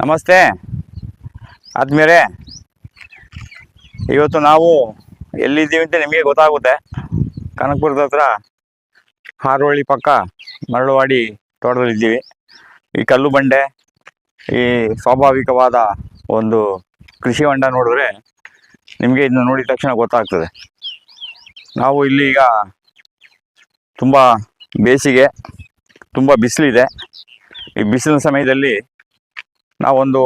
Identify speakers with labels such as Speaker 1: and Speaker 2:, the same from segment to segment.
Speaker 1: ನಮಸ್ತೆ. ಆದ್ಮೇಲೆ ಇವತ್ತು ನಾವು ಎಲ್ಲಿದ್ದೀವಿ ಅಂತ ನಿಮಗೆ ಗೊತ್ತಾಗುತ್ತೆ. ಕನಕಪುರದ ಹತ್ರ ಹಾರೋಳಿ ಪಕ್ಕ ಮರಳುವಾಡಿ ತೋಟದಲ್ಲಿದ್ದೀವಿ ಈ ಕಲ್ಲು ಬಂಡೆ, ಈ ಸ್ವಾಭಾವಿಕವಾದ ಒಂದು ಕೃಷಿ ಹೊಂಡ ನೋಡಿದ್ರೆ ನಿಮಗೆ ಇದನ್ನ ನೋಡಿದ ತಕ್ಷಣ ಗೊತ್ತಾಗ್ತದೆ. ನಾವು ಇಲ್ಲಿ ಈಗ ತುಂಬ ಬೇಸಿಗೆ, ತುಂಬ ಬಿಸಿಲಿದೆ. ಈ ಬಿಸಿಲಿನ ಸಮಯದಲ್ಲಿ ನಾವೊಂದು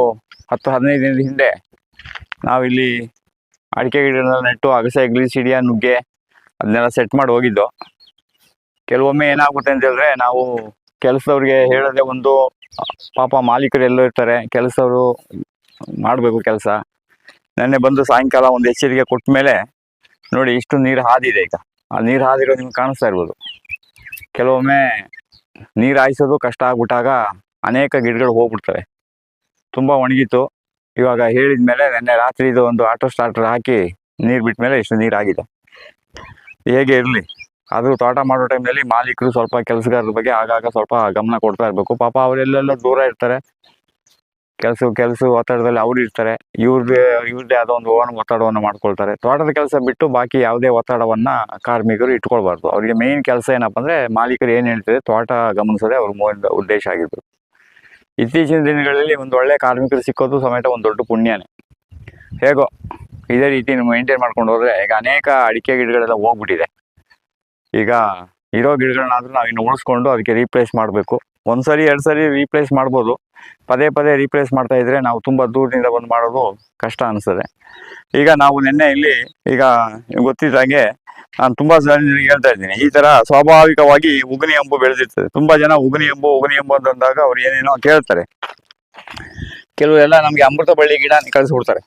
Speaker 1: ಹತ್ತು, ಹದಿನೈದು ದಿನದ ಹಿಂದೆ ನಾವಿಲ್ಲಿ ಅಡಿಕೆ ಗಿಡಗಳನ್ನ ನೆಟ್ಟು ಅಗಸೆ ಗ್ಲಿಸಿಡಿಯ ನುಗ್ಗೆ ಅದನ್ನೆಲ್ಲ ಸೆಟ್ ಮಾಡಿ ಹೋಗಿದ್ದು. ಕೆಲವೊಮ್ಮೆ ಏನಾಗುತ್ತೆ ಅಂತ ಹೇಳಿದ್ರೆ ನಾವು ಕೆಲಸದವ್ರಿಗೆ ಹೇಳದೆ ಒಂದು, ಪಾಪ ಮಾಲೀಕರು ಎಲ್ಲೋ ಇರ್ತಾರೆ, ಕೆಲಸದವರು ಮಾಡಬೇಕು ಕೆಲಸ. ನೆನ್ನೆ ಬಂದು ಸಾಯಂಕಾಲ ಒಂದು ಎಚ್ಚರಿಕೆ ಕೊಟ್ಟ ಮೇಲೆ ನೋಡಿ ಇಷ್ಟು ನೀರು ಹಾದಿದೆ ಈಗ. ಆ ನೀರು ಹಾದಿರೋ ನಿಮ್ಗೆ ಕಾಣಿಸ್ತಾ ಇರ್ಬೋದು. ಕೆಲವೊಮ್ಮೆ ನೀರು ಹಾಯಿಸೋದು ಕಷ್ಟ ಆಗ್ಬಿಟ್ಟಾಗ ಅನೇಕ ಗಿಡಗಳು ಹೋಗ್ಬಿಡ್ತವೆ. ತುಂಬ ಒಣಗಿತ್ತು. ಇವಾಗ ಹೇಳಿದ ಮೇಲೆ ನಿನ್ನೆ ರಾತ್ರಿ ಇದು ಒಂದು ಆಟೋ ಸ್ಟಾರ್ಟರ್ ಹಾಕಿ ನೀರು ಬಿಟ್ಟ ಮೇಲೆ ಇಷ್ಟು ನೀರಾಗಿದೆ. ಹೇಗೆ ಇರಲಿ? ಆದರೂ ತೋಟ ಮಾಡೋ ಟೈಮ್ನಲ್ಲಿ ಮಾಲೀಕರು ಸ್ವಲ್ಪ ಕೆಲಸಗಾರರ ಬಗ್ಗೆ ಆಗಾಗ ಸ್ವಲ್ಪ ಗಮನ ಕೊಡ್ತಾ ಇರಬೇಕು. ಪಾಪ ಅವರೆಲ್ಲೆಲ್ಲೋ ದೂರ ಇರ್ತಾರೆ. ಕೆಲಸ ಕೆಲಸ ಒತ್ತಡದಲ್ಲಿ ಅವ್ರು ಇರ್ತಾರೆ. ಇವ್ರದ್ದೇ ಇವ್ರದ್ದೇ ಆದ ಒಂದು ಓನ್ ಒತ್ತಡವನ್ನು ಮಾಡ್ಕೊಳ್ತಾರೆ. ತೋಟದ ಕೆಲಸ ಬಿಟ್ಟು ಬಾಕಿ ಯಾವುದೇ ಒತ್ತಡವನ್ನ ಕಾರ್ಮಿಕರು ಇಟ್ಕೊಳ್ಬಾರ್ದು. ಅವರಿಗೆ ಮೇನ್ ಕೆಲಸ ಏನಪ್ಪ ಅಂದ್ರೆ ಮಾಲೀಕರು ಏನು ಹೇಳ್ತಾರೆ ತೋಟ ಗಮನಿಸೋದೇ ಅವ್ರ ಮೂಲ ಉದ್ದೇಶ ಆಗಿರ್ಬೇಕು. ಇತ್ತೀಚಿನ ದಿನಗಳಲ್ಲಿ ಒಂದು ಒಳ್ಳೆ ಕಾರ್ಮಿಕರು ಸಿಕ್ಕೋದು ಸಮೇತ ಒಂದು ದೊಡ್ಡ ಪುಣ್ಯನೇ. ಹೇಗೋ, ಇದೇ ರೀತಿ ಮೇಂಟೈನ್ ಮಾಡ್ಕೊಂಡು ಹೋದ್ರೆ ಈಗ ಅನೇಕ ಅಡಿಕೆ ಗಿಡಗಳೆಲ್ಲ ಹೋಗ್ಬಿಟ್ಟಿದೆ. ಈಗ ಇರೋ ಗಿಡಗಳನ್ನಾದ್ರೂ ನಾವು ಇನ್ನು ಉಳಿಸ್ಕೊಂಡು ಅದಕ್ಕೆ ರೀಪ್ಲೇಸ್ ಮಾಡಬೇಕು. ಒಂದ್ಸರಿ ಎರಡು ಸರಿ ರೀಪ್ಲೇಸ್ ಮಾಡ್ಬೋದು. ಪದೇ ಪದೇ ರೀಪ್ಲೇಸ್ ಮಾಡ್ತಾ ಇದ್ರೆ ನಾವು ತುಂಬ ದೂರದಿಂದ ಬಂದು ಮಾಡೋದು ಕಷ್ಟ ಅನಿಸ್ತದೆ ಈಗ ನಾವು ನಿನ್ನೆ ಇಲ್ಲಿ, ಈಗ ಗೊತ್ತಿದ್ದಂಗೆ ನಾನು ತುಂಬಾ ಜನರಿಗೆ ಹೇಳ್ತಾ ಇದ್ದೀನಿ, ಈ ತರ ಸ್ವಾಭಾವಿಕವಾಗಿ ಉಗನಿ ಎಂಬು ಬೆಳೆದಿರ್ತದೆ. ತುಂಬಾ ಜನ ಉಗನಿ ಎಂಬು ಉಗನಿ ಎಂಬು ಅಂತಂದಾಗ ಅವ್ರು ಏನೇನೋ ಕೇಳ್ತಾರೆ. ಕೆಲವರೆಲ್ಲ ನಮ್ಗೆ ಅಮೃತ ಬಳ್ಳಿ ಗಿಡ ಕಳಿಸ್ಬಿಡ್ತಾರೆ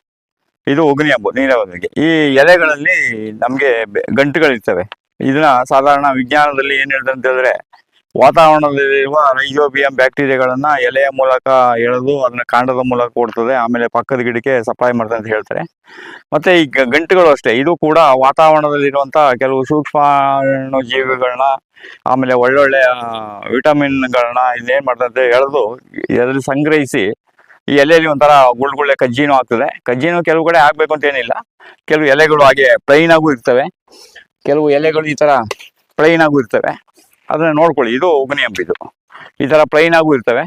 Speaker 1: ಇದು ಉಗನಿ ಎಂಬು, ನೀರಾವರಿಗೆ. ಈ ಎಲೆಗಳಲ್ಲಿ ನಮ್ಗೆ ಗಂಟುಗಳಿರ್ತವೆ. ಇದನ್ನ ಸಾಧಾರಣ ವಿಜ್ಞಾನದಲ್ಲಿ ಏನ್ ಹೇಳ್ತಾರೆ ಅಂತ ಹೇಳಿದ್ರೆ ವಾತಾವರಣದಲ್ಲಿರುವ ರೈಜೋಬಿಯಂ ಬ್ಯಾಕ್ಟೀರಿಯಾಗಳನ್ನ ಎಲೆಯ ಮೂಲಕ ಎಳೆದು ಅದನ್ನ ಕಾಂಡದ ಮೂಲಕ ಕೊಡ್ತದೆ, ಆಮೇಲೆ ಪಕ್ಕದ ಗಿಡಕ್ಕೆ ಸಪ್ಲೈ ಮಾಡ್ತದೆ ಅಂತ ಹೇಳ್ತಾರೆ. ಮತ್ತೆ ಈ ಗಂಟುಗಳು ಅಷ್ಟೇ, ಇದು ಕೂಡ ವಾತಾವರಣದಲ್ಲಿರುವಂತ ಕೆಲವು ಸೂಕ್ಷ್ಮಾಣು ಜೀವಿಗಳನ್ನ, ಆಮೇಲೆ ಒಳ್ಳೊಳ್ಳೆ ವಿಟಮಿನ್ಗಳನ್ನ ಇದೇನ್ ಮಾಡ್ತದೆ ಎಳೆದು ಇದರಲ್ಲಿ ಸಂಗ್ರಹಿಸಿ, ಈ ಎಲೆಯಲ್ಲಿ ಒಂಥರ ಗುಳ್ಗುಳ್ಳೆ ಕಜ್ಜಿನೂ ಆಗ್ತದೆ. ಕಜ್ಜಿನೂ ಕೆಲವು ಕಡೆ ಆಗ್ಬೇಕು ಅಂತ ಏನಿಲ್ಲ. ಕೆಲವು ಎಲೆಗಳು ಹಾಗೆ ಪ್ಲೈನ್ ಆಗು ಇರ್ತವೆ. ಕೆಲವು ಎಲೆಗಳು ಈ ತರ ಪ್ಲೈನ್ ಆಗು ಇರ್ತವೆ. ಅದನ್ನ ನೋಡ್ಕೊಳ್ಳಿ. ಇದು ಉಗನಿ ಇದು. ಈ ತರ ಪ್ಲೈನ್ ಆಗು ಇರ್ತವೆ.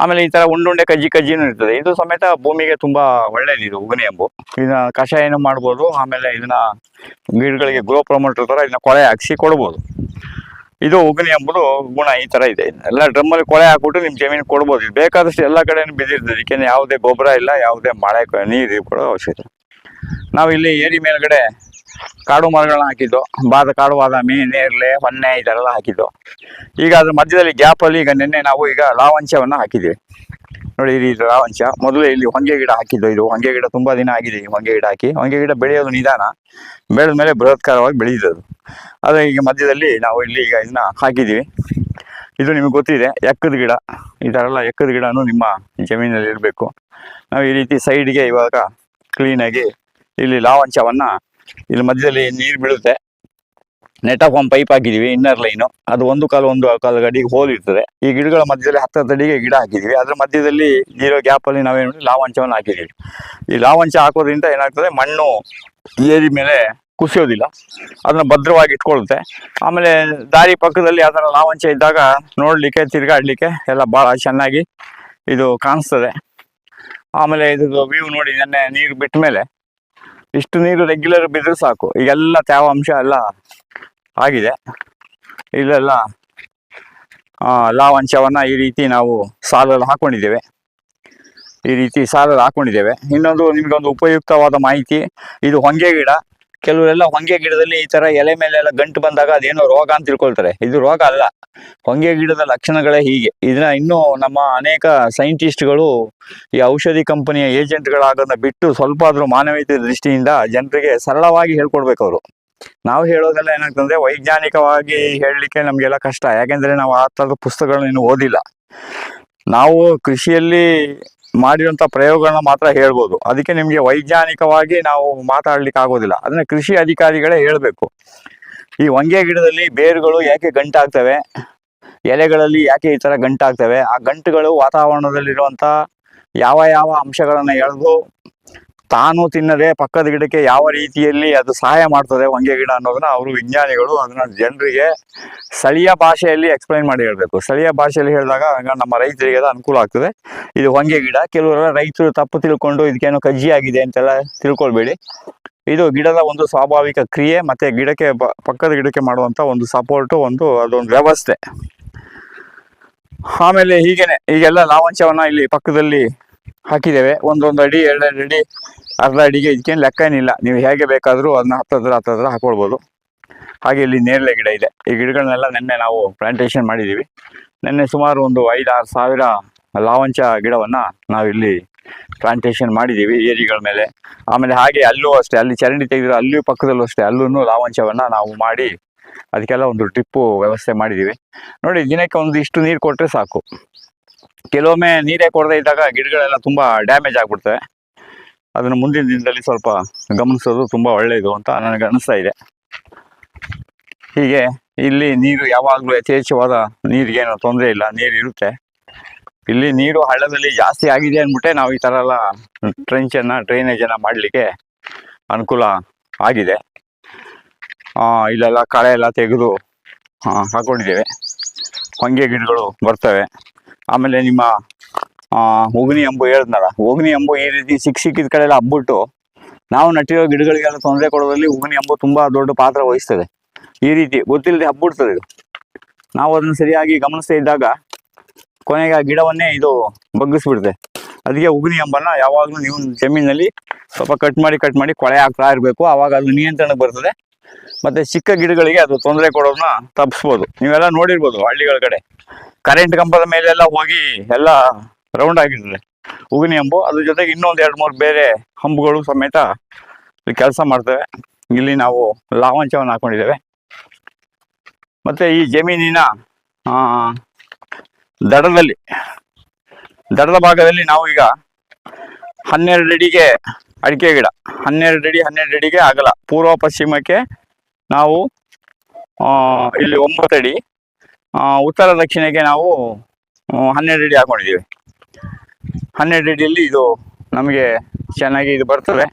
Speaker 1: ಆಮೇಲೆ ಈ ತರ ಉಂಡುಂಡೆ ಕಜ್ಜಿ ಕಜ್ಜಿನೂ ಇರ್ತದೆ. ಇದು ಸಮೇತ ಭೂಮಿಗೆ ತುಂಬಾ ಒಳ್ಳೇದು ಇದು ಉಗನಿ ಹಂಬು ಇದನ್ನ ಕಷಾಯನೂ ಮಾಡ್ಬೋದು. ಆಮೇಲೆ ಇದನ್ನ ಗಿಡಗಳಿಗೆ ಗ್ರೋ ಪ್ರಮೋಟರ್ ತರ ಇದನ್ನ ಕೊಳೆ ಹಾಕ್ಸಿ ಕೊಡ್ಬೋದು. ಇದು ಉಗನಿ ಎಂಬುದು ಗುಣ ಈ ತರ ಇದೆ. ಎಲ್ಲ ಡ್ರಮ್ಮಲ್ಲಿ ಕೊಳೆ ಹಾಕ್ಬಿಟ್ಟು ನಿಮ್ ಜಮೀನು ಕೊಡ್ಬೋದು. ಇದು ಬೇಕಾದಷ್ಟು ಎಲ್ಲ ಕಡೆನೂ ಬಿದ್ದಿರ್ತದೆ. ಇದಕ್ಕೆ ಯಾವುದೇ ಗೊಬ್ಬರ ಇಲ್ಲ, ಯಾವುದೇ ಮಳೆ, ನೀರು ಕೊಡೋ ಅವಶ್ಯಕತೆ ನಾವಿಲ್ಲಿ ಏರಿ ಮೇಲ್ಗಡೆ ಕಾಡು ಮರಗಳನ್ನ ಹಾಕಿದ್ದು, ಬಾದ ಕಾಡು ಬಾದಾಮಿ ನೇರಳೆ ಹೊನ್ನೆ ಇದೆಲ್ಲ ಹಾಕಿದ್ದು. ಈಗ ಅದ್ರ ಮಧ್ಯದಲ್ಲಿ ಗ್ಯಾಪ್ ಅಲ್ಲಿ ಈಗ ನಿನ್ನೆ ನಾವು ಈಗ ಲಾವಂಚವನ್ನ ಹಾಕಿದ್ದೀವಿ ನೋಡಿ, ಇದು ಇದು ಲಾವಂಶ ಮೊದಲು ಇಲ್ಲಿ ಹೊಂಗೆ ಗಿಡ ಹಾಕಿದ್ದು ಇದು. ಹೊಂಗೆ ಗಿಡ ತುಂಬಾ ದಿನ ಆಗಿದೆ ಈ ಹೊಂಗೆ ಗಿಡ ಹಾಕಿ. ಹೊಂಗೆ ಗಿಡ ಬೆಳೆಯೋದು ನಿಧಾನ. ಬೆಳೆದ ಮೇಲೆ ಬೃಹತ್ಕಾರವಾಗಿ ಬೆಳೆಯೋದು ಆದರೆ ಈಗ ಮಧ್ಯದಲ್ಲಿ ನಾವು ಇಲ್ಲಿ ಈಗ ಇದನ್ನ ಹಾಕಿದ್ದೀವಿ. ಇದು ನಿಮಗೆ ಗೊತ್ತಿದೆ, ಎಕ್ಕದ ಗಿಡ. ಈ ಥರ ಎಲ್ಲ ಎಕ್ಕದ ಗಿಡನೂ ನಿಮ್ಮ ಜಮೀನಲ್ಲಿ ಇರಬೇಕು ನಾವು ಈ ರೀತಿ ಸೈಡ್ಗೆ ಇವಾಗ ಕ್ಲೀನಾಗಿ ಇಲ್ಲಿ ಲಾವಂಚವನ್ನ ಇಲ್ಲಿ ಮಧ್ಯದಲ್ಲಿ ನೀರು ಬೀಳುತ್ತೆ. ನೆಟ್ ಆಫ್ ಒಂದು ಪೈಪ್ ಹಾಕಿದೀವಿ ಇನ್ನರ್ ಲೈನು ಅದು ಒಂದು ಕಾಲು ಒಂದು ಕಾಲು ಗಡಿಗೆ ಹೋಲ್ ಇರ್ತದೆ. ಈ ಗಿಡಗಳ ಮಧ್ಯದಲ್ಲಿ ಹತ್ತು ಅಡಿಗೆ ಗಿಡ ಹಾಕಿದೀವಿ. ಅದ್ರ ಮಧ್ಯದಲ್ಲಿ ನೀರೋ ಗ್ಯಾಪ್ ಅಲ್ಲಿ ನಾವೇನು ಮಾಡಿ ಲಾವಂಚವನ್ನು ಹಾಕಿದೀವಿ. ಈ ಲಾವಂಚ ಹಾಕೋದ್ರಿಂದ ಏನಾಗ್ತದೆ? ಮಣ್ಣು ಏರಿ ಮೇಲೆ ಕುಸಿಯೋದಿಲ್ಲ. ಅದನ್ನ ಭದ್ರವಾಗಿ ಇಟ್ಕೊಳ್ಳುತ್ತೆ ಆಮೇಲೆ ದಾರಿ ಪಕ್ಕದಲ್ಲಿ ಅದರ ಲಾವಂಚ ಇದ್ದಾಗ ನೋಡ್ಲಿಕ್ಕೆ, ತಿರ್ಗಾಡ್ಲಿಕ್ಕೆ ಎಲ್ಲ ಬಹಳ ಚೆನ್ನಾಗಿ ಇದು ಕಾಣಿಸ್ತದೆ. ಆಮೇಲೆ ಇದ್ರದ್ದು ವ್ಯೂ ನೋಡಿ, ನೆನ್ನೆ ನೀರು ಬಿಟ್ಟ ಮೇಲೆ ಇಷ್ಟು ನೀರು ರೆಗ್ಯುಲರ್ ಬಿದ್ದರೆ ಸಾಕು. ಈಗೆಲ್ಲ ತೇವಾಂಶ ಎಲ್ಲ ಆಗಿದೆ. ಇಲ್ಲೆಲ್ಲ ಆ, ಲಾವಂಚವನ್ನ ಈ ರೀತಿ ನಾವು ಸಾಲಲ್ಲಿ ಹಾಕೊಂಡಿದ್ದೇವೆ. ಈ ರೀತಿ ಸಾಲಲ್ಲಿ ಹಾಕೊಂಡಿದ್ದೇವೆ. ಇನ್ನೊಂದು ನಿಮಗೊಂದು ಉಪಯುಕ್ತವಾದ ಮಾಹಿತಿ ಇದು ಹೊಂಗೆ ಗಿಡ. ಕೆಲವರೆಲ್ಲ ಹೊಂಗೆ ಗಿಡದಲ್ಲಿ ಈ ತರ ಎಲೆ ಮೇಲೆ ಎಲ್ಲ ಗಂಟು ಬಂದಾಗ ಅದೇನೋ ರೋಗ ಅಂತ ತಿಳ್ಕೊಳ್ತಾರೆ. ಇದು ರೋಗ ಅಲ್ಲ. ಹೊಂಗೆ ಗಿಡದ ಲಕ್ಷಣಗಳೇ ಹೀಗೆ. ಇದನ್ನ ಇನ್ನು ನಮ್ಮ ಅನೇಕ ಸೈಂಟಿಸ್ಟ್ಗಳು ಈ ಔಷಧಿ ಕಂಪನಿಯ ಏಜೆಂಟ್ಗಳಾಗೋದನ್ನ ಬಿಟ್ಟು ಸ್ವಲ್ಪ ಆದ್ರೂ ಮಾನವೀಯತೆ ದೃಷ್ಟಿಯಿಂದ ಜನರಿಗೆ ಸರಳವಾಗಿ ಹೇಳ್ಕೊಡ್ಬೇಕು ಅವರು ನಾವು ಹೇಳೋದೆಲ್ಲ ಏನಾಗ್ತಂದ್ರೆ ವೈಜ್ಞಾನಿಕವಾಗಿ ಹೇಳಲಿಕ್ಕೆ ನಮಗೆಲ್ಲ ಕಷ್ಟ. ಯಾಕೆಂದ್ರೆ ನಾವು ಆ ಥರದ ಪುಸ್ತಕಗಳನ್ನ ಇನ್ನು ಓದಿಲ್ಲ. ನಾವು ಕೃಷಿಯಲ್ಲಿ ಮಾಡಿರುವಂಥ ಪ್ರಯೋಗಗಳನ್ನ ಮಾತ್ರ ಹೇಳ್ಬೋದು. ಅದಕ್ಕೆ ನಿಮಗೆ ವೈಜ್ಞಾನಿಕವಾಗಿ ನಾವು ಮಾತಾಡ್ಲಿಕ್ಕೆ ಆಗೋದಿಲ್ಲ. ಅದನ್ನ ಕೃಷಿ ಅಧಿಕಾರಿಗಳೇ ಹೇಳಬೇಕು. ಈ ಹೊಂಗೆ ಗಿಡದಲ್ಲಿ ಬೇರುಗಳು ಯಾಕೆ ಗಂಟಾಗ್ತವೆ? ಎಲೆಗಳಲ್ಲಿ ಯಾಕೆ ಈ ತರ ಗಂಟಾಗ್ತವೆ? ಆ ಗಂಟುಗಳು ವಾತಾವರಣದಲ್ಲಿರುವಂತ ಯಾವ ಯಾವ ಅಂಶಗಳನ್ನು ಎಳೆದು ತಾನು ತಿನ್ನದೆ ಪಕ್ಕದ ಗಿಡಕ್ಕೆ ಯಾವ ರೀತಿಯಲ್ಲಿ ಅದು ಸಹಾಯ ಮಾಡ್ತದೆ ಹೊಂಗೆ ಗಿಡ ಅನ್ನೋದನ್ನ ಅವರು ವಿಜ್ಞಾನಿಗಳು ಅದನ್ನ ಜನರಿಗೆ ಸ್ಥಳೀಯ ಭಾಷೆಯಲ್ಲಿ ಎಕ್ಸ್ಪ್ಲೈನ್ ಮಾಡಿ ಹೇಳಬೇಕು. ಸ್ಥಳೀಯ ಭಾಷೆಯಲ್ಲಿ ಹೇಳಿದಾಗ ನಮ್ಮ ರೈತರಿಗೆ ಅದು ಅನುಕೂಲ ಆಗ್ತದೆ. ಇದು ಹೊಂಗೆ ಗಿಡ, ಕೆಲವರೆಲ್ಲ ರೈತರು ತಪ್ಪು ತಿಳ್ಕೊಂಡು ಇದಕ್ಕೇನೋ ಕಜ್ಜಿ ಆಗಿದೆ ಅಂತೆಲ್ಲ ತಿಳ್ಕೊಳ್ಬೇಡಿ. ಇದು ಗಿಡದ ಒಂದು ಸ್ವಾಭಾವಿಕ ಕ್ರಿಯೆ ಮತ್ತೆ ಗಿಡಕ್ಕೆ ಪಕ್ಕದ ಗಿಡಕ್ಕೆ ಮಾಡುವಂತ ಒಂದು ಸಪೋರ್ಟು ಒಂದು ಅದೊಂದು ವ್ಯವಸ್ಥೆ. ಆಮೇಲೆ ಹೀಗೇನೆ, ಈಗೆಲ್ಲ ಲಾವಂಚವನ್ನ ಇಲ್ಲಿ ಪಕ್ಕದಲ್ಲಿ ಹಾಕಿದ್ದೇವೆ. ಒಂದೊಂದು ಅಡಿ, ಎರಡೆರಡು ಅಡಿ ಅರ್ಧ ಅಡಿಗೆ ಇದಕ್ಕೇನು ಲೆಕ್ಕ ಏನಿಲ್ಲ. ನೀವು ಹೇಗೆ ಬೇಕಾದರೂ ಅದನ್ನ ಹತ್ತದ್ರ ಹತ್ತದ್ರ ಹಾಕೊಳ್ಬೋದು. ಹಾಗೆ ಇಲ್ಲಿ ನೇರಳೆ ಗಿಡ ಇದೆ. ಈ ಗಿಡಗಳನ್ನೆಲ್ಲ ನಿನ್ನೆ ನಾವು ಪ್ಲಾಂಟೇಶನ್ ಮಾಡಿದ್ದೀವಿ ನಿನ್ನೆ ಸುಮಾರು ಒಂದು ಐದಾರು ಸಾವಿರ ಲಾವಂಚ ಗಿಡವನ್ನ ನಾವಿಲ್ಲಿ ಪ್ಲಾಂಟೇಶನ್ ಮಾಡಿದ್ದೀವಿ ಏರಿಗಳ ಮೇಲೆ. ಆಮೇಲೆ ಹಾಗೆ ಅಲ್ಲೂ ಅಷ್ಟೇ, ಅಲ್ಲಿ ಚರಂಡಿ ತೆಗೆದಿರೋ ಅಲ್ಲಿಯೂ ಪಕ್ಕದಲ್ಲೂ ಅಷ್ಟೇ ಅಲ್ಲೂ ಲಾವಂಚವನ್ನು ನಾವು ಮಾಡಿ ಅದಕ್ಕೆಲ್ಲ ಒಂದು ಟ್ರಿಪ್ಪು ವ್ಯವಸ್ಥೆ ಮಾಡಿದ್ದೀವಿ ನೋಡಿ, ದಿನಕ್ಕೆ ಒಂದು ಇಷ್ಟು ನೀರು ಕೊಟ್ಟರೆ ಸಾಕು. ಕೆಲವೊಮ್ಮೆ ನೀರೇ ಕೊಡದೇ ಇದ್ದಾಗ ಗಿಡಗಳೆಲ್ಲ ತುಂಬ ಡ್ಯಾಮೇಜ್ ಆಗ್ಬಿಡ್ತವೆ. ಅದನ್ನು ಮುಂದಿನ ದಿನದಲ್ಲಿ ಸ್ವಲ್ಪ ಗಮನಿಸೋದು ತುಂಬ ಒಳ್ಳೆಯದು ಅಂತ ನನಗೆ ಅನಿಸ್ತಾ ಇದೆ. ಹೀಗೆ ಇಲ್ಲಿ ನೀರು ಯಾವಾಗಲೂ ಯಥೇಚ್ಛವಾದ ನೀರಿಗೇನು ತೊಂದರೆ ಇಲ್ಲ, ನೀರು ಇರುತ್ತೆ. ಇಲ್ಲಿ ನೀರು ಹಳ್ಳದಲ್ಲಿ ಜಾಸ್ತಿ ಆಗಿದೆ ಅಂದ್ಬಿಟ್ಟೆ ನಾವು ಈ ಥರ ಎಲ್ಲ ಟ್ರೆಂಚನ್ನು ಡ್ರೈನೇಜನ್ನು ಮಾಡಲಿಕ್ಕೆ ಅನುಕೂಲ ಆಗಿದೆ. ಇಲ್ಲೆಲ್ಲ ಕಳೆ ಎಲ್ಲ ತೆಗೆದು ಹಾಕೊಂಡಿದ್ದೇವೆ. ಹೊಂಗೆ ಗಿಡಗಳು ಬರ್ತವೆ. ಆಮೇಲೆ ನಿಮ್ಮ ಆ, ಉಗ್ನಿ ಅಂಬು ಹೇಳಿದ್ನಲ್ಲ. ಉಗ್ನಿ ಎಂಬು ಈ ರೀತಿ ಸಿಕ್ ಸಿಕ್ಕಿದ ಕಡೆ ಎಲ್ಲ ಹಬ್ಬಿಟ್ಟು ನಾವು ನಟ್ಟಿರೋ ಗಿಡಗಳಿಗೆಲ್ಲ ತೊಂದರೆ ಕೊಡೋದ್ರಲ್ಲಿ ಉಗ್ನಿ ಎಂಬು ತುಂಬಾ ದೊಡ್ಡ ಪಾತ್ರ ವಹಿಸ್ತದೆ. ಈ ರೀತಿ ಗೊತ್ತಿಲ್ಲದೆ ಹಬ್ಬಿಡ್ತದೆ ಇದು. ನಾವು ಅದನ್ನ ಸರಿಯಾಗಿ ಗಮನಿಸ್ತಾ ಇದ್ದಾಗ ಕೊನೆಗೆ ಆ ಗಿಡವನ್ನೇ ಇದು ಬಗ್ಗಿಸ್ಬಿಡುತ್ತೆ ಅದಕ್ಕೆ ಉಗ್ನಿ ಅಂಬನ್ನ ಯಾವಾಗಲೂ ನೀವು ಜಮೀನಲ್ಲಿ ಸ್ವಲ್ಪ ಕಟ್ ಮಾಡಿ ಕಟ್ ಮಾಡಿ ಕೊಳೆ ಹಾಕ್ತಾ ಇರಬೇಕು. ಆವಾಗ ಅದು ನಿಯಂತ್ರಣಕ್ಕೆ ಬರ್ತದೆ. ಮತ್ತೆ ಚಿಕ್ಕ ಗಿಡಗಳಿಗೆ ಅದು ತೊಂದರೆ ಕೊಡೋದನ್ನ ತಪ್ಪಿಸ್ಬೋದು. ನೀವೆಲ್ಲ ನೋಡಿರ್ಬೋದು ಹಳ್ಳಿಗಳ ಕಡೆ. ಕರೆಂಟ್ ಕಂಬದ ಮೇಲೆಲ್ಲ ಹೋಗಿ ಎಲ್ಲ ರೌಂಡ್ ಆಗಿರ್ತದೆ. ಹೂವಿನ ಹಂಬು ಅದ್ರ ಜೊತೆಗೆ ಇನ್ನೊಂದು ಎರಡು ಮೂರು ಬೇರೆ ಹಂಬುಗಳು ಸಮೇತ ಕೆಲಸ ಮಾಡ್ತೇವೆ. ಇಲ್ಲಿ ನಾವು ಲಾವಂಚವನ್ನು ಹಾಕೊಂಡಿದ್ದೇವೆ. ಮತ್ತೆ ಈ ಜಮೀನಿನ ಆ, ದಡದಲ್ಲಿ ದಡದ ಭಾಗದಲ್ಲಿ ನಾವು ಈಗ ಹನ್ನೆರಡು ಅಡಿಗೆ ಅಡಿಕೆ ಗಿಡ ಹನ್ನೆರಡು ಅಡಿ ಹನ್ನೆರಡು ಅಡಿಗೆ ಆಗಲ್ಲ ಪೂರ್ವ ಪಶ್ಚಿಮಕ್ಕೆ ನಾವು ಆ, ಇಲ್ಲಿ ಒಂಬತ್ತು ಅಡಿ ಉತ್ತರ ದಕ್ಷಿಣಕ್ಕೆ ನಾವು ಹನ್ನೆರಡು ಅಡಿ ಹಾಕೊಂಡಿದ್ದೀವಿ. ಹನ್ನೆರಡು ಅಡಿಯಲ್ಲಿ ಇದು ನಮಗೆ ಚೆನ್ನಾಗಿ ಇದು ಬರ್ತದೆ.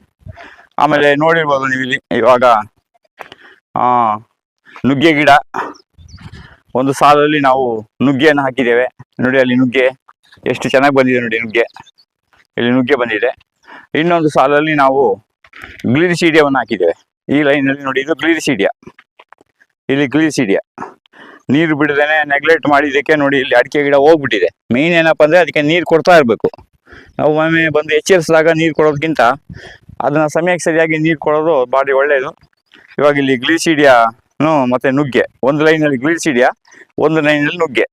Speaker 1: ಆಮೇಲೆ ನೋಡಿರ್ಬೋದು ನೀವು ಇಲ್ಲಿ ಇವಾಗ ನುಗ್ಗೆ ಗಿಡ. ಒಂದು ಸಾಲಲ್ಲಿ ನಾವು ನುಗ್ಗೆಯನ್ನು ಹಾಕಿದ್ದೇವೆ. ನೋಡಿ ಅಲ್ಲಿ ನುಗ್ಗೆ ಎಷ್ಟು ಚೆನ್ನಾಗಿ ಬಂದಿದೆ ನೋಡಿ ನುಗ್ಗೆ. ಇಲ್ಲಿ ನುಗ್ಗೆ ಬಂದಿದೆ. ಇನ್ನೊಂದು ಸಾಲಲ್ಲಿ ನಾವು ಗ್ಲಿರಿಸೀಡಿಯವನ್ನು ಹಾಕಿದ್ದೇವೆ. ಈ ಲೈನಲ್ಲಿ ನೋಡಿ ಇದು ಗ್ಲಿರಿಸೀಡಿಯ ಇಲ್ಲಿ ಗ್ಲಿರಿಸೀಡಿಯ ನೀರು ಬಿಡದೇನೆ ನೆಗ್ಲೆಕ್ಟ್ ಮಾಡಿದ್ದಕ್ಕೆ ನೋಡಿ ಇಲ್ಲಿ ಅಡಿಕೆ ಗಿಡ ಹೋಗ್ಬಿಟ್ಟಿದೆ. ಮೇನ್ ಏನಪ್ಪ ಅಂದರೆ ಅದಕ್ಕೆ ನೀರು ಕೊಡ್ತಾ ಇರಬೇಕು. ನಾವು ಒಮ್ಮೆ ಬಂದು ಎಚ್ಚರಿಸಿದಾಗ ನೀರು ಕೊಡೋದಕ್ಕಿಂತ ಅದನ್ನ ಸಮಯಕ್ಕೆ ಸರಿಯಾಗಿ ನೀರು ಕೊಡೋದು ಭಾರಿ ಒಳ್ಳೆಯದು ಇವಾಗ ಇಲ್ಲಿ ಗ್ಲಿಸಿಡಿಯಾನು ಮತ್ತೆ ನುಗ್ಗೆ, ಒಂದು ಲೈನಲ್ಲಿ ಗ್ಲೀಸಿಡಿಯಾ ಒಂದು ಲೈನಲ್ಲಿ ನುಗ್ಗೆ.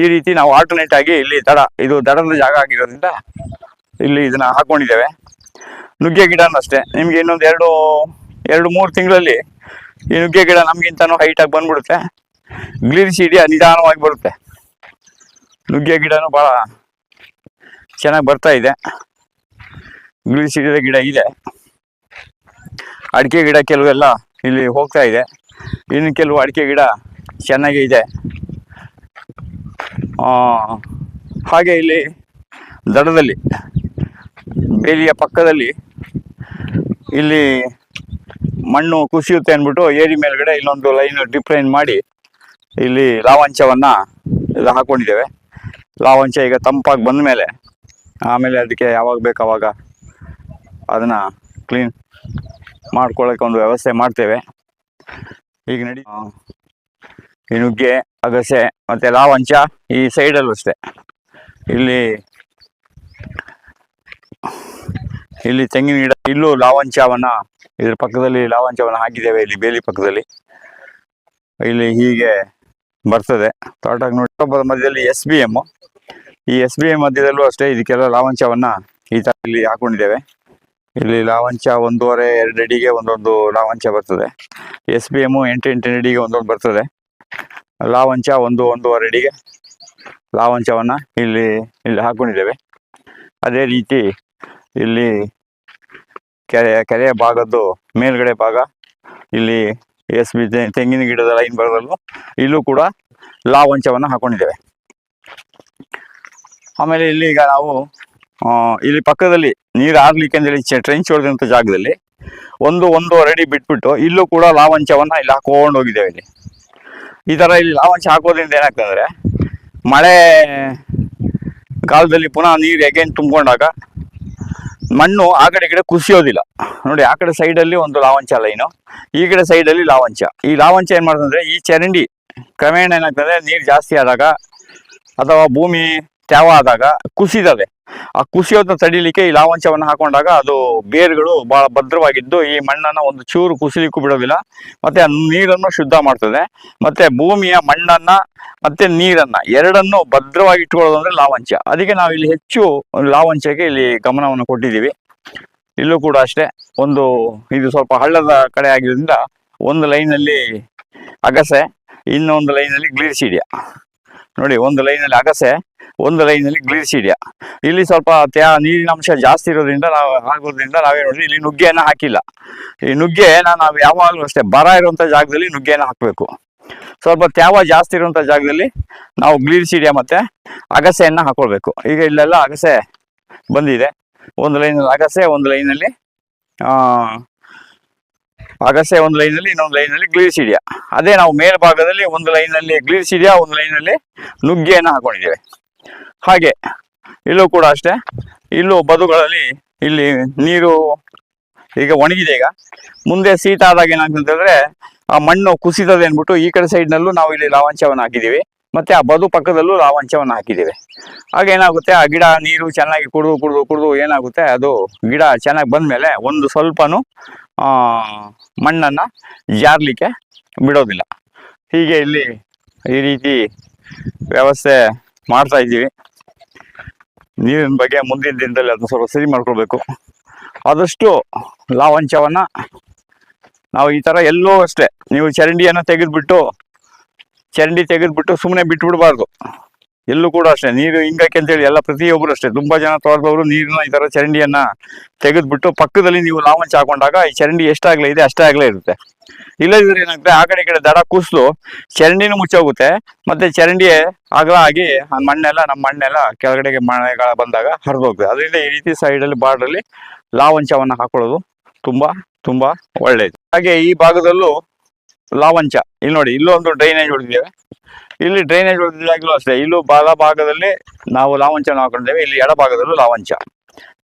Speaker 1: ಈ ರೀತಿ ನಾವು ಆಲ್ಟರ್ನೇಟ್ ಆಗಿ ಇಲ್ಲಿ ದಡ, ಇದು ದಡದ ಜಾಗ ಆಗಿರೋದ್ರಿಂದ ಇಲ್ಲಿ ಇದನ್ನ ಹಾಕೊಂಡಿದ್ದೇವೆ. ನುಗ್ಗೆ ಗಿಡನೂ ಅಷ್ಟೇ. ನಿಮ್ಗೆ ಇನ್ನೊಂದು ಎರಡು ಎರಡು ಮೂರು ತಿಂಗಳಲ್ಲಿ ಈ ನುಗ್ಗೆ ಗಿಡ ನಮ್ಗಿಂತನೂ ಹೈಟಾಗಿ ಬಂದ್ಬಿಡುತ್ತೆ. ಗ್ಲಿರಿಸಿಡಿಯಾ ನಿಧಾನವಾಗಿ ಬರುತ್ತೆ. ನುಗ್ಗೆ ಗಿಡನೂ ಭಾಳ ಚೆನ್ನಾಗಿ ಬರ್ತಾ ಇದೆ. ಗ್ಲಿರಿಸಿಡಿಯದ ಗಿಡ ಇದೆ. ಅಡಿಕೆ ಗಿಡ ಕೆಲವೆಲ್ಲ ಇಲ್ಲಿ ಹೋಗ್ತಾ ಇದೆ. ಇನ್ನು ಕೆಲವು ಅಡಿಕೆ ಗಿಡ ಚೆನ್ನಾಗೇ ಇದೆ. ಹಾಗೆ ಇಲ್ಲಿ ದಡದಲ್ಲಿ, ಬೇಲಿಯ ಪಕ್ಕದಲ್ಲಿ ಇಲ್ಲಿ ಮಣ್ಣು ಕುಸಿಯುತ್ತೆ ಅಂದ್ಬಿಟ್ಟು ಏರಿ ಮೇಲ್ಗಡೆ ಇಲ್ಲೊಂದು ಲೈನ್ ಡಿಪ್ ಮಾಡಿ ಇಲ್ಲಿ ಲಾವಂಚವನ್ನ ಇದು ಹಾಕೊಂಡಿದ್ದೇವೆ. ಲಾವಂಚ ಈಗ ತಂಪಾಗಿ ಬಂದ ಮೇಲೆ ಆಮೇಲೆ ಅದಕ್ಕೆ ಯಾವಾಗ ಬೇಕು ಅವಾಗ ಅದನ್ನ ಕ್ಲೀನ್ ಮಾಡ್ಕೊಳ್ಳೋಕೆ ಒಂದು ವ್ಯವಸ್ಥೆ ಮಾಡ್ತೇವೆ. ಈಗ ನಡಿ ಈ ನುಗ್ಗೆ, ಅಗಸೆ ಮತ್ತೆ ಲಾವಂಚ ಈ ಸೈಡಲ್ಲೂ ಅಷ್ಟೇ. ಇಲ್ಲಿ ಇಲ್ಲಿ ತೆಂಗಿನ ಗಿಡ, ಇಲ್ಲೂ ಲಾವಂಚವನ್ನು ಇದ್ರ ಪಕ್ಕದಲ್ಲಿ ಲಾವಂಚವನ್ನು ಹಾಕಿದ್ದೇವೆ, ಇಲ್ಲಿ ಬೇಲಿ ಪಕ್ಕದಲ್ಲಿ. ಇಲ್ಲಿ ಹೀಗೆ ಬರ್ತದೆ. ತೋಟಕ್ಕೆ ನೋಡಿ ಮಧ್ಯದಲ್ಲಿ ಎಸ್ ಬಿ ಎಂ ಈ ಎಸ್ ಬಿ ಎಂ ಮಧ್ಯದಲ್ಲೂ ಅಷ್ಟೇ ಇದಕ್ಕೆಲ್ಲ ಲಾವಂಚವನ್ನ ಈ ತರ ಇಲ್ಲಿ ಹಾಕೊಂಡಿದ್ದೇವೆ. ಇಲ್ಲಿ ಲಾವಂಚ ಒಂದೂವರೆ, ಎರಡು ಅಡಿಗೆ ಒಂದೊಂದು ಲಾವಂಚ ಬರ್ತದೆ. ಎಸ್ ಬಿ ಎಂ ಎಂಟು ಎಂಟು ಅಡಿಗೆ ಒಂದೊಂದು ಬರ್ತದೆ. ಲಾವಂಚ ಒಂದು, ಒಂದೂವರೆ ಅಡಿಗೆ ಲಾವಂಚವನ್ನ ಇಲ್ಲಿ ಇಲ್ಲಿ ಹಾಕೊಂಡಿದ್ದೇವೆ. ಅದೇ ರೀತಿ ಇಲ್ಲಿ ಕೆರೆ, ಕೆರೆಯ ಭಾಗದ್ದು ಮೇಲ್ಗಡೆ ಭಾಗ ಇಲ್ಲಿ ಎಸ್ ಬಿ ತೆಂಗಿನ ಗಿಡದ ಲೈನ್ ಬರೋದಲ್ಲೂ ಇಲ್ಲೂ ಕೂಡ ಲಾವಂಚವನ್ನ ಹಾಕೊಂಡಿದ್ದೇವೆ. ಆಮೇಲೆ ಇಲ್ಲಿ ಈಗ ನಾವು ಇಲ್ಲಿ ಪಕ್ಕದಲ್ಲಿ ನೀರು ಆಗ್ಲಿಕ್ಕೆ ಅಂತೇಳಿ ಟ್ರೆಂಚ್ ಹೊಡೆದಂಥ ಜಾಗದಲ್ಲಿ ಒಂದು ಒಂದು ಅಡಿ ಬಿಟ್ಬಿಟ್ಟು ಇಲ್ಲೂ ಕೂಡ ಲಾವಂಚವನ್ನ ಇಲ್ಲಿ ಹಾಕೊಂಡು ಹೋಗಿದ್ದೇವೆ ಇಲ್ಲಿ. ಈ ಥರ ಇಲ್ಲಿ ಲಾವಂಚ ಹಾಕೋದ್ರಿಂದ ಏನಾಗ್ತದೆ ಮಳೆ ಕಾಲದಲ್ಲಿ ಪುನಃ ನೀರು ಎಗೇನ್ ತುಂಬಿಕೊಂಡಾಗ ಮಣ್ಣು ಆ ಕಡೆ ಕಡೆ ಕುಸಿಯೋದಿಲ್ಲ. ನೋಡಿ, ಆ ಕಡೆ ಸೈಡಲ್ಲಿ ಒಂದು ಲಾವಂಚ ಲೈನು ಈ ಕಡೆ ಸೈಡಲ್ಲಿ ಲಾವಂಚ. ಈ ಲಾವಂಚ ಏನು ಮಾಡ್ತಂದ್ರೆ, ಈ ಚರಂಡಿ ಕ್ರಮೇಣ ಏನಾಗ್ತದೆ ನೀರು ಜಾಸ್ತಿ ಆದಾಗ ಅಥವಾ ಭೂಮಿ ತ್ಯಾವ ಆದಾಗ ಕುಸಿದವೆ. ಆ ಕುಸಿಯೋದನ್ನ ತಡಿಲಿಕ್ಕೆ ಈ ಲಾವಂಚವನ್ನು ಹಾಕೊಂಡಾಗ ಅದು ಬೇರುಗಳು ಬಹಳ ಭದ್ರವಾಗಿದ್ದು ಈ ಮಣ್ಣನ್ನ ಒಂದು ಚೂರು ಕುಸಿಲಿಕ್ಕೂ ಬಿಡೋದಿಲ್ಲ. ಮತ್ತೆ ನೀರನ್ನು ಶುದ್ಧ ಮಾಡ್ತದೆ. ಮತ್ತೆ ಭೂಮಿಯ ಮಣ್ಣನ್ನ ಮತ್ತೆ ನೀರನ್ನ ಎರಡನ್ನು ಭದ್ರವಾಗಿ ಇಟ್ಕೊಳ್ಳೋದು ಅಂದ್ರೆ ಲಾವಂಚ. ಅದಕ್ಕೆ ನಾವು ಇಲ್ಲಿ ಹೆಚ್ಚು ಲಾವಂಚಕ್ಕೆ ಇಲ್ಲಿ ಗಮನವನ್ನು ಕೊಟ್ಟಿದ್ದೀವಿ. ಇಲ್ಲೂ ಕೂಡ ಅಷ್ಟೇ ಒಂದು ಇದು ಸ್ವಲ್ಪ ಹಳ್ಳದ ಕಡೆ ಆಗಿರೋದ್ರಿಂದ ಒಂದು ಲೈನಲ್ಲಿ ಅಗಸೆ, ಇನ್ನೊಂದು ಲೈನಲ್ಲಿ ಗ್ಲೀರ್ಸಿಡಿಯ ನೋಡಿ, ಒಂದು ಲೈನಲ್ಲಿ ಅಗಸೆ ಒಂದು ಲೈನಲ್ಲಿ ಗ್ಲೀರ್ಸಿಡಿಯ ಇಲ್ಲಿ ಸ್ವಲ್ಪ ತ್ಯಾ, ನೀರಿನ ಅಂಶ ಜಾಸ್ತಿ ಇರೋದ್ರಿಂದ ನಾವು ಆಗೋದ್ರಿಂದ ನಾವೇ ನೋಡಿ ಇಲ್ಲಿ ನುಗ್ಗೆಯನ್ನು ಹಾಕಿಲ್ಲ. ಈ ನುಗ್ಗೆ ನಾವು ಯಾವಾಗಲೂ ಅಷ್ಟೇ, ಬರ ಇರುವಂಥ ಜಾಗದಲ್ಲಿ ನುಗ್ಗೆಯನ್ನು ಹಾಕಬೇಕು. ಸ್ವಲ್ಪ ತ್ಯಾವ ಜಾಸ್ತಿ ಇರುವಂಥ ಜಾಗದಲ್ಲಿ ನಾವು ಗ್ಲೀರ್ಸಿಡಿಯ ಮತ್ತೆ ಅಗಸೆಯನ್ನು ಹಾಕೊಳ್ಬೇಕು. ಈಗ ಇಲ್ಲೆಲ್ಲ ಅಗಸೆ ಬಂದಿದೆ. ಒಂದು ಲೈನಲ್ಲಿ ಅಗಸೆ, ಒಂದು ಲೈನಲ್ಲಿ ಅಗಸೆ ಒಂದು ಲೈನಲ್ಲಿ ಇನ್ನೊಂದು ಲೈನಲ್ಲಿ ಗ್ಲೀರ್ಸಿಡಿಯ ಅದೇ ನಾವು ಮೇಲ್ಭಾಗದಲ್ಲಿ ಒಂದು ಲೈನಲ್ಲಿ ಗ್ಲೀರ್ಸಿಡಿಯ ಒಂದು ಲೈನಲ್ಲಿ ನುಗ್ಗೆಯನ್ನು ಹಾಕೊಂಡಿದ್ದೇವೆ. ಹಾಗೆ, ಇಲ್ಲೂ ಕೂಡ ಅಷ್ಟೇ. ಇಲ್ಲೂ ಬದುಗಳಲ್ಲಿ ಇಲ್ಲಿ ನೀರು ಈಗ ಒಣಗಿದೆ ಈಗ. ಮುಂದೆ ಸೀಟ್ ಆದಾಗ ಅಂದ್ರೆ ಆ ಮಣ್ಣು ಕುಸಿತದೆ ಅಂದ್ಬಿಟ್ಟು ಈ ಕಡೆ ಸೈಡ್ನಲ್ಲೂ ನಾವು ಇಲ್ಲಿ ಲಾವಂಚವನ್ನು ಹಾಕಿದ್ದೀವಿ. ಮತ್ತೆ ಆ ಬದು ಪಕ್ಕದಲ್ಲೂ ಲಾವಂಚವನ್ನು ಹಾಕಿದ್ದೀವಿ. ಆಗ ಏನಾಗುತ್ತೆ, ಆ ಗಿಡ, ನೀರು ಚೆನ್ನಾಗಿ ಕುಡಿದು ಕುಡಿದು ಕುಡಿದು ಏನಾಗುತ್ತೆ, ಅದು ಗಿಡ ಚೆನ್ನಾಗಿ ಬಂದ್ಮೇಲೆ ಒಂದು ಸ್ವಲ್ಪನೂ ಮಣ್ಣನ್ನ ಜಾರ್ಲಿಕ್ಕೆ ಬಿಡೋದಿಲ್ಲ. ಹೀಗೆ ಇಲ್ಲಿ ಈ ರೀತಿ ವ್ಯವಸ್ಥೆ ಮಾಡ್ತಾ ಇದ್ದೀವಿ. ನೀರಿನ ಬಗ್ಗೆ ಮುಂದಿನ ದಿನದಲ್ಲಿ ಅದನ್ನು ಸ್ವಲ್ಪ ಸರಿ ಮಾಡ್ಕೊಳ್ಬೇಕು. ಆದಷ್ಟು ಲಾವಂಚವನ್ನು ನಾವು ಈ ತರ ಎಲ್ಲೋ ಅಷ್ಟೇ, ನೀವು ಚರಂಡಿಯನ್ನು ತೆಗೆದುಬಿಟ್ಟು, ಚರಂಡಿ ತೆಗೆದುಬಿಟ್ಟು ಸುಮ್ಮನೆ ಬಿಟ್ಟುಬಿಡಬಾರ್ದು ಎಲ್ಲೂ ಕೂಡ ಅಷ್ಟೇ, ನೀರು ಹಿಂಗಕ್ಕೆ ಅಂತೇಳಿ ಎಲ್ಲ ಪ್ರತಿಯೊಬ್ಬರು ಅಷ್ಟೇ, ತುಂಬಾ ಜನ ತೋಟದವರು ನೀರನ್ನ ಈ ತರ ಚರಂಡಿಯನ್ನ ತೆಗೆದುಬಿಟ್ಟು ಪಕ್ಕದಲ್ಲಿ ನೀವು ಲಾವಂಚ ಹಾಕೊಂಡಾಗ ಈ ಚರಂಡಿ ಎಷ್ಟಾಗಲೇ ಇದೆ ಅಷ್ಟೇ ಆಗಲೇ ಇರುತ್ತೆ. ಇಲ್ಲದಿದ್ರೆ ಏನಾಗುತ್ತೆ ಆ ಕಡೆ ಕಡೆ ದಡ ಕುಸಿದು ಚರಂಡಿನೂ ಮುಚ್ಚೋಗುತ್ತೆ ಮತ್ತೆ ಚರಂಡಿ ಅಗಲ ಆಗಿ ಆ ಮಣ್ಣೆಲ್ಲ, ನಮ್ಮ ಮಣ್ಣೆಲ್ಲ ಕೆಳಗಡೆಗೆ ಮಳೆಗಾಲ ಬಂದಾಗ ಹರಿದೋಗ್ತದೆ ಅದರಿಂದ ಈ ರೀತಿ ಸೈಡಲ್ಲಿ ಬಾರ್ಡ್ರಲ್ಲಿ ಲಾವಂಚವನ್ನ ಹಾಕೊಳ್ಳೋದು ತುಂಬಾ ತುಂಬಾ ಒಳ್ಳೇದು. ಹಾಗೆ ಈ ಭಾಗದಲ್ಲೂ ಲಾವಂಚ. ಇಲ್ಲಿ ನೋಡಿ, ಇಲ್ಲೂ ಒಂದು ಡ್ರೈನೇಜ್ ಹೊಡೆದಿದ್ದೇವೆ ಇಲ್ಲಿ ಡ್ರೈನೇಜ್ ಹೊಡೆದಿದ್ದಾಗಲೂ ಅಷ್ಟೇ, ಇಲ್ಲೂ ಬಲ ಭಾಗದಲ್ಲಿ ನಾವು ಲಾವಂಚನ ಹಾಕೊಂಡಿದ್ದೇವೆ. ಇಲ್ಲಿ ಎಡ ಭಾಗದಲ್ಲೂ ಲಾವಂಚ.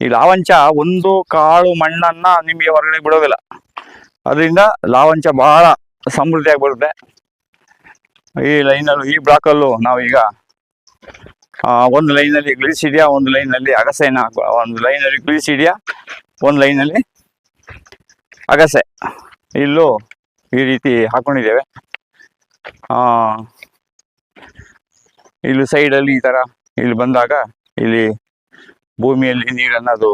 Speaker 1: ಈ ಲಾವಂಚ ಒಂದು ಕಾಳು ಮಣ್ಣನ್ನ ನಿಮಗೆ ಹೊರಗಡೆ ಬಿಡೋದಿಲ್ಲ. ಅದರಿಂದ ಲಾವಂಚ ಬಹಳ ಸಮೃದ್ಧಿಯಾಗಿ ಬರುತ್ತೆ ಈ ಲೈನಲ್ಲೂ, ಈ ಬ್ಲಾಕಲ್ಲೂ ನಾವೀಗ ಒಂದು ಲೈನಲ್ಲಿ ಗ್ಲಿಸಿಡಿಯಾ ಒಂದು ಲೈನಲ್ಲಿ ಅಗಸೆನ, ಒಂದು ಲೈನಲ್ಲಿ ಗ್ಲಿಸಿಡಿಯಾ ಒಂದು ಲೈನಲ್ಲಿ ಅಗಸೆ. ಇಲ್ಲೂ ಈ ರೀತಿ ಹಾಕೊಂಡಿದ್ದೇವೆ. ಇಲ್ಲಿ ಸೈಡಲ್ಲಿ ಈ ಥರ ಇಲ್ಲಿ ಬಂದಾಗ ಇಲ್ಲಿ ಭೂಮಿಯಲ್ಲಿ ನೀರನ್ನು ಅದು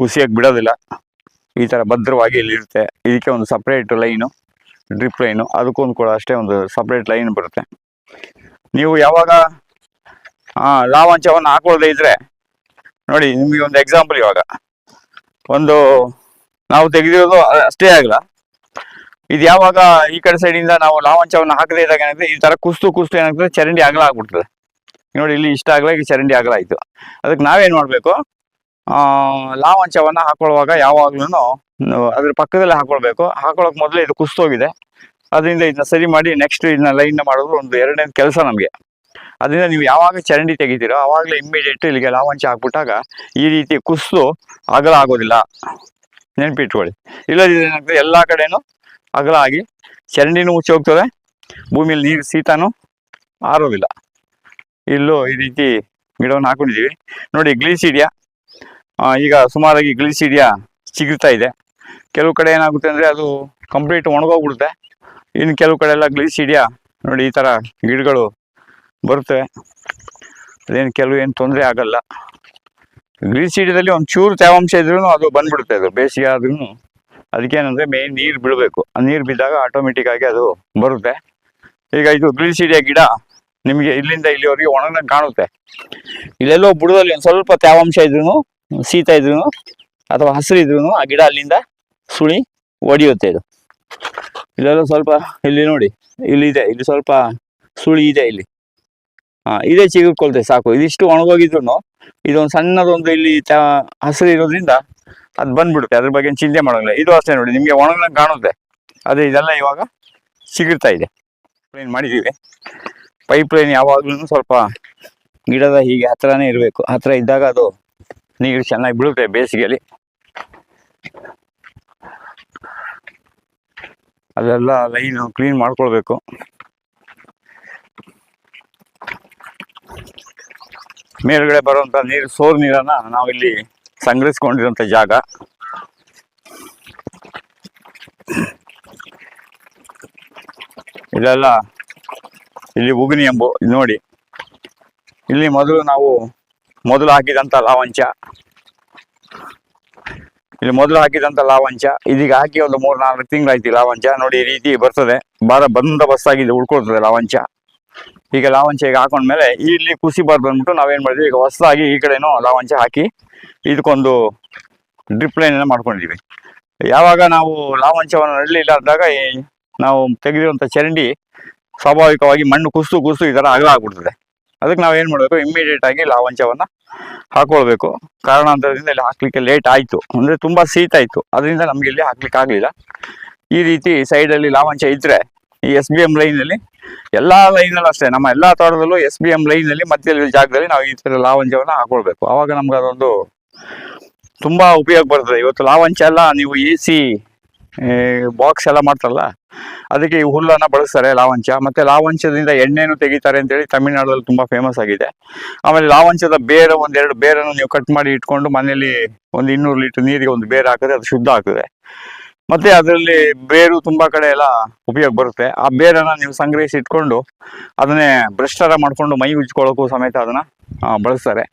Speaker 1: ಕುಸಿಯಕ್ಕೆ ಬಿಡೋದಿಲ್ಲ. ಈ ತರ ಭದ್ರವಾಗಿ ಇಲ್ಲಿ ಇರುತ್ತೆ. ಇದಕ್ಕೆ ಒಂದು ಸಪ್ರೇಟ್ ಲೈನು ಡ್ರಿಪ್ ಲೈನು ಅದಕ್ಕೊಂದು ಕೂಡ ಅಷ್ಟೇ ಒಂದು ಸಪ್ರೇಟ್ ಲೈನ್ ಬರುತ್ತೆ. ನೀವು ಯಾವಾಗ ಲಾವಂಚವನ್ನು ಹಾಕೊಳ್ಳದೆ ಇದ್ರೆ, ನೋಡಿ ನಿಮಗೆ ಒಂದು ಎಕ್ಸಾಂಪಲ್ ಇವಾಗ. ಒಂದು ನಾವು ತೆಗೆದಿರೋದು ಅಷ್ಟೇ ಆಗಲ್ಲ. ಇದು ಯಾವಾಗ ಈ ಕಡೆ ಸೈಡಿಂದ ನಾವು ಲಾವಾಂಚವನ್ನು ಹಾಕದೇ ಇದ್ದಾಗ ಏನಾಗ್ತದೆ, ಈ ತರ ಕುಸ್ತು ಕುಸ್ತು ಏನಾಗ್ತದೆ, ಚರಂಡಿ ಆಗಲ ಆಗ್ಬಿಡ್ತದೆ. ನೋಡಿ ಇಲ್ಲಿ ಇಷ್ಟ ಆಗಲ್ಲ ಈಗ ಚರಂಡಿ ಅಗಲ ಆಯಿತು. ಅದಕ್ಕೆ ನಾವೇನು ಮಾಡ್ಬೇಕು ಆ ಹಾಕೊಳ್ಳುವಾಗ ಯಾವಾಗ್ಲೂ ಅದ್ರ ಪಕ್ಕದಲ್ಲೇ ಹಾಕೊಳ್ಬೇಕು. ಹಾಕೊಳ್ಳೋಕೆ ಮೊದಲೇ ಇದು ಕುಸ್ತೋಗಿದೆ ಅದರಿಂದ ಇದನ್ನ ಸರಿ ಮಾಡಿ ನೆಕ್ಸ್ಟ್ ಇದನ್ನ ಲೈನ್ ಮಾಡೋದು ಒಂದು ಎರಡನೇ ಕೆಲಸ ನಮಗೆ. ಅದರಿಂದ ನೀವು ಯಾವಾಗ ಚರಂಡಿ ತೆಗಿತೀರೋ ಆವಾಗಲೇ ಇಮ್ಮಿಡಿಯೇಟ್ ಇಲ್ಲಿಗೆ ಲಾವಂಚ ಹಾಕ್ಬಿಟ್ಟಾಗ ಈ ರೀತಿ ಕುಸ್ತು ಅಗಲ ಆಗೋದಿಲ್ಲ. ನೆನ್ಪಿಟ್ಕೊಳ್ಳಿ. ಇಲ್ಲದಿದ್ರೆ ಏನಾಗ್ತದೆ, ಎಲ್ಲ ಕಡೆನೂ ಅಗಲ ಆಗಿ ಚರಂಡಿನೂ ಮುಚ್ಚಿ ಹೋಗ್ತದೆ. ಭೂಮಿಯಲ್ಲಿ ನೀರು ಸೀತಾನು ಆರೋದಿಲ್ಲ. ಇಲ್ಲೂ ಈ ರೀತಿ ಗಿಡವನ್ನು ಹಾಕೊಂಡಿದ್ದೀವಿ ನೋಡಿ ಗ್ಲೀಸಿಡಿಯಾ ಈಗ ಸುಮಾರಾಗಿ ಗ್ಲೀಸಿಡಿಯಾ ಚಿಗುರ್ತಾ ಇದೆ. ಕೆಲವು ಕಡೆ ಏನಾಗುತ್ತೆ ಅಂದರೆ ಅದು ಕಂಪ್ಲೀಟ್ ಒಣಗೋಗ್ಬಿಡುತ್ತೆ. ಇನ್ನು ಕೆಲವು ಕಡೆ ಎಲ್ಲ ಗ್ಲೀಸಿಡಿಯಾ ನೋಡಿ ಈ ಥರ ಗಿಡಗಳು ಬರುತ್ತೆ. ಅದೇನು ಕೆಲವು ಏನು ತೊಂದರೆ ಆಗಲ್ಲ. ಗ್ಲೀಸಿಡಿಯಾದಲ್ಲಿ ಒಂದು ಚೂರು ತೇವಾಂಶ ಇದ್ರೂ ಅದು ಬಂದ್ಬಿಡುತ್ತೆ ಅದು ಬೇಸಿಗೆ ಆದ್ರೂ ಅದಕ್ಕೇನಂದರೆ ಮೇನ್ ನೀರು ಬಿಡಬೇಕು. ಆ ನೀರು ಬಿದ್ದಾಗ ಆಟೋಮೆಟಿಕ್ ಆಗಿ ಅದು ಬರುತ್ತೆ. ಈಗ ಇದು ಗ್ಲಿಸಿಡಿಯ ಗಿಡ ನಿಮಗೆ ಇಲ್ಲಿಂದ ಇಲ್ಲಿವರೆಗೆ ಒಣಗಂಗೆ ಕಾಣುತ್ತೆ. ಇಲ್ಲೆಲ್ಲೋ ಬುಡದಲ್ಲಿ ಒಂದು ಸ್ವಲ್ಪ ತೇವಾಂಶ ಇದ್ರೂ ಶೀತ ಇದ್ರು ಅಥವಾ ಹಸಿರು ಇದ್ರು ಆ ಗಿಡ ಅಲ್ಲಿಂದ ಸುಳಿ ಒಡೆಯುತ್ತೆ ಇದು. ಇಲ್ಲೆಲ್ಲ ಸ್ವಲ್ಪ ಇಲ್ಲಿ ನೋಡಿ, ಇಲ್ಲಿ ಇದೆ, ಇಲ್ಲಿ ಸ್ವಲ್ಪ ಸುಳಿ ಇದೆ ಇಲ್ಲಿ. ಹಾ, ಇದೇ ಚಿಗುರ್ಕೊಳ್ತೆ ಸಾಕು. ಇದಿಷ್ಟು ಒಣಗೋಗಿದ್ರು ಇದೊಂದು ಸಣ್ಣದೊಂದು ಇಲ್ಲಿ ಹಸಿರು ಇರೋದ್ರಿಂದ ಅದು ಬಂದ್ಬಿಡುತ್ತೆ. ಅದ್ರ ಬಗ್ಗೆ ಚಿಂತೆ ಮಾಡೋಂಗಿಲ್ಲ. ಇದು ಅಷ್ಟೇ ನೋಡಿ, ನಿಮಗೆ ಒಣಗಂಗೆ ಕಾಣುತ್ತೆ. ಅದೇ ಇದೆಲ್ಲ ಇವಾಗ ಸಿಗುತ್ತಾ ಇದೆ. ಲೈನ್ ಮಾಡಿದೀವಿ ಪೈಪ್ ಲೈನ್ ಯಾವಾಗ್ಲೂ ಸ್ವಲ್ಪ ಗಿಡದ ಹೀಗೆ ಹತ್ರನೇ ಇರಬೇಕು. ಹತ್ರ ಇದ್ದಾಗ ಅದು ನೀರು ಚೆನ್ನಾಗಿ ಬೀಳುತ್ತೆ ಬೇಸಿಗೆಯಲ್ಲಿ. ಅದೆಲ್ಲ ಲೈನ್ ಕ್ಲೀನ್ ಮಾಡ್ಕೊಳ್ಬೇಕು. ಮೇಲ್ಗಡೆ ಬರುವಂಥ ನೀರು, ಸೋರ್ ನೀರನ್ನು ನಾವಿಲ್ಲಿ ಸಂಗ್ರಹಿಸ್ಕೊಂಡಿರೋಂಥ ಜಾಗ. ಇದೆಲ್ಲ ಇಲ್ಲಿ ಉಗುನಿ ಎಂಬು ನೋಡಿ. ಇಲ್ಲಿ ಮೊದಲು ನಾವು ಮೊದಲು ಹಾಕಿದಂತ ಲಾವಂಚ. ಇಲ್ಲಿ ಮೊದಲು ಹಾಕಿದಂತ ಲಾವಂಚ. ಇದೀಗ ಹಾಕಿ ಒಂದು ಮೂರ್ ನಾಲ್ಕು ತಿಂಗಳಾಯ್ತು ಲಾವಂಚ. ನೋಡಿ, ಈ ರೀತಿ ಬರ್ತದೆ. ಬಾರ ಬಂದ ಬಸ್ಸಾಗಿ ಉಳ್ಕೊಳ್ತದೆ ಲಾವಂಚ. ಈಗ ಲಾವಂಚ ಈಗ ಹಾಕೊಂಡ್ಮೇಲೆ ಇಲ್ಲಿ ಕುಸಿ ಬಾರ್ದು ಅಂದ್ಬಿಟ್ಟು ನಾವೇನ್ ಮಾಡಿದ್ವಿ, ಈಗ ಹೊಸದಾಗಿ ಈ ಕಡೆನೂ ಲಾವಂಚ ಹಾಕಿ ಇದಕ್ಕೊಂದು ಡ್ರಿಪ್ ಲೈನ್ ಮಾಡ್ಕೊಂಡಿದೀವಿ. ಯಾವಾಗ ನಾವು ಲಾವಂಚವನ್ನು ನಡಲಿಲ್ಲ ಅಂದಾಗ ನಾವು ತೆಗೆದಿರುವಂತ ಚರಂಡಿ ಸ್ವಾಭಾವಿಕವಾಗಿ ಮಣ್ಣು ಕುಸ್ತು ಕುಸ್ತು ಈ ತರ ಅಗಲ ಆಗ್ಬಿಡ್ತದೆ. ಅದಕ್ಕೆ ನಾವು ಏನು ಮಾಡಬೇಕು ಇಮ್ಮಿಡಿಯೇಟ್ ಆಗಿ ಲಾವಂಚವನ್ನು ಹಾಕೊಳ್ಬೇಕು. ಕಾರಣಾಂತರದಿಂದ ಇಲ್ಲಿ ಹಾಕ್ಲಿಕ್ಕೆ ಲೇಟ್ ಆಯಿತು. ಅಂದರೆ ತುಂಬ ಇತ್ತು. ಅದರಿಂದ ನಮಗೆ ಇಲ್ಲಿ ಹಾಕ್ಲಿಕ್ಕೆ ಆಗಲಿಲ್ಲ. ಈ ರೀತಿ ಸೈಡಲ್ಲಿ ಲಾವಂಚ ಇದ್ರೆ ಈ ಎಸ್ ಬಿ ಎಂ ಲೈನಲ್ಲಿ ಎಲ್ಲ ಲೈನಲ್ಲೂ ಅಷ್ಟೇ. ನಮ್ಮ ಎಲ್ಲಾ ತೋಟದಲ್ಲೂ ಎಸ್ ಬಿ ಎಂ ಲೈನಲ್ಲಿ ಮಧ್ಯದಲ್ಲಿ ಜಾಗದಲ್ಲಿ ನಾವು ಈ ಥರ ಲಾವಂಚವನ್ನು ಹಾಕೊಳ್ಬೇಕು. ಆವಾಗ ನಮ್ಗೆ ಅದೊಂದು ತುಂಬ ಉಪಯೋಗ ಬರ್ತದೆ. ಇವತ್ತು ಲಾವಂಚ ಎಲ್ಲ ನೀವು ಎ ಸಿ ಬಾಕ್ಸ್ ಎಲ್ಲ ಮಾಡ್ತಾರಲ್ಲ? ಅದಕ್ಕೆ ಈ ಹುಲ್ಲನ್ನು ಬಳಸ್ತಾರೆ ಲಾವಂಚ. ಮತ್ತೆ ಲಾವಂಚದಿಂದ ಎಣ್ಣೆನೂ ತೆಗಿತಾರೆ ಅಂತೇಳಿ ತಮಿಳ್ನಾಡಲ್ಲಿ ತುಂಬಾ ಫೇಮಸ್ ಆಗಿದೆ. ಆಮೇಲೆ ಲಾವಂಚದ ಬೇರು ಒಂದೆರಡು ಬೇರನ್ನು ನೀವು ಕಟ್ ಮಾಡಿ ಇಟ್ಕೊಂಡು ಮನೆಯಲ್ಲಿ ಒಂದು ಇನ್ನೂರು ಲೀಟರ್ ನೀರಿಗೆ ಒಂದು ಬೇರು ಹಾಕಿದ್ರೆ ಅದು ಶುದ್ಧ ಆಗ್ತದೆ. ಮತ್ತೆ ಅದರಲ್ಲಿ ಬೇರು ತುಂಬಾ ಕಡೆ ಎಲ್ಲ ಉಪಯೋಗ ಬರುತ್ತೆ. ಆ ಬೇರನ್ನ ನೀವು ಸಂಗ್ರಹಿಸಿ ಇಟ್ಕೊಂಡು ಅದನ್ನೇ ಭ್ರಷ್ಟಾರ ಮಾಡ್ಕೊಂಡು ಮೈ ಉಜ್ಕೊಳ್ಳೋಕ್ಕೂ ಸಮೇತ ಅದನ್ನ ಬಳಸ್ತಾರೆ.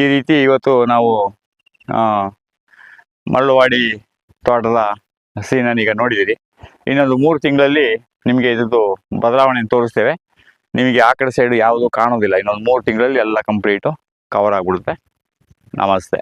Speaker 1: ಈ ರೀತಿ ಇವತ್ತು ನಾವು ಮಳ್ಳುವಾಡಿ ತೋಟದ ಸೀನನ್ನು ಈಗ ನೋಡಿದ್ದೀರಿ ಇನ್ನೊಂದು ಮೂರು ತಿಂಗಳಲ್ಲಿ ನಿಮಗೆ ಇದ್ರದ್ದು ಬದಲಾವಣೆ ತೋರಿಸ್ತೇವೆ. ನಿಮಗೆ ಆ ಕಡೆ ಸೈಡ್ ಯಾವುದು ಕಾಣೋದಿಲ್ಲ. ಇನ್ನೊಂದು ಮೂರು ತಿಂಗಳಲ್ಲಿ ಎಲ್ಲ ಕಂಪ್ಲೀಟು ಕವರ್ ಆಗಿಬಿಡುತ್ತೆ. ನಮಸ್ತೆ.